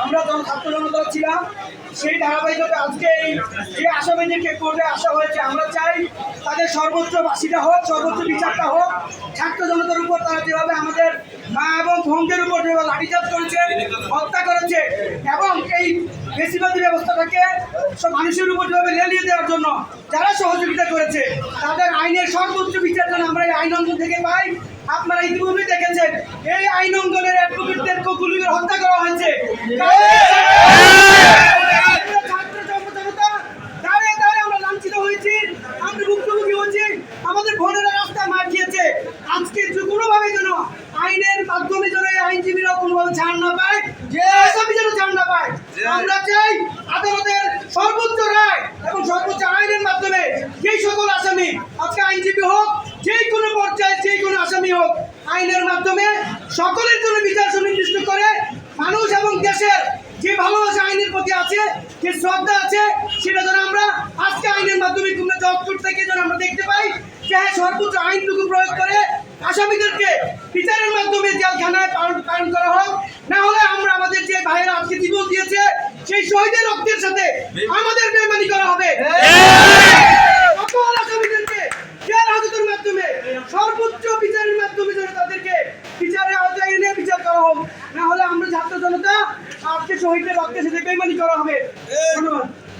আমরা যখন ছাত্র জনতা ছিলাম, সেই ধারাবাহিকতা আজকে এই যে আসামিদেরকে কোর্টে আসা হয়েছে, আমরা চাই তাদের সর্বোচ্চ বাসিটা হোক, সর্বোচ্চ বিচারটা হোক। ছাত্র জনতার উপর তারা যেভাবে আমাদের মা এবং ভঙ্গের উপর যেভাবে লাঠিচার্জ করেছে, হত্যা করেছে, এবং এই বেশিবাদী ব্যবস্থাটাকে সব মানুষের উপর যেভাবে লেলিয়ে দেওয়ার জন্য যারা সহযোগিতা করেছে, তাদের আইনের সর্বোচ্চ বিচার যেন আমরা এই আইন অঙ্গন থেকে পাই। আপনারা ইতিপূর্বে দেখেছেন, এই আইন অঙ্গনের অ্যাডভোকেটদের গুলি করে হত্যা করা হয়েছে ছাত্র জনতা দাঁড়িয়ে দাঁড়িয়ে আমরা লাঞ্ছিত হয়েছি আমরা ভুক্তভোগী হয়েছি আমাদের যেন আইনের মাধ্যমে যেন এই আইনজীবীরা কোনোভাবে না পায় যে যেন না পায় আমরা চাই আদালতের সর্বোচ্চ রায় সর্বোচ্চ আইনের মাধ্যমে যেই সকল আসামি আইনজীবী হোক যে কোনো যে কোনো আসামি হোক, আইনের মাধ্যমে সকলের জন্য বিচার সুনির্দিষ্ট করে মানুষ এবং দেশের যে প্রতি আছে? যে শ্রদ্ধা আছে সেটা যেন আমরা আজকে আইনের মাধ্যমে তোমরা জজকোর্ট থেকে যেন আমরা দেখতে পাই যে হ্যাঁ সর্বোচ্চ আইনটুকু প্রয়োগ করে আসামিদেরকে বিচারের মাধ্যমে জেলখানায় পালন পালন করা হোক। না হলে আমরা আমাদের যে ভাইয়েরা আজকে জীবন দিয়েছে সেই শহীদের রক্তের সাথে আমাদের বেমানি করা হবে সকল আসামিদেরকে জেল হাজতের মাধ্যমে সর্বোচ্চ বিচারের মাধ্যমে যেন তাদেরকে বিচারের আওতায় এনে বিচার করা শহীদের রক্তের সাথে বেমানি করা হবে। ধন্যবাদ।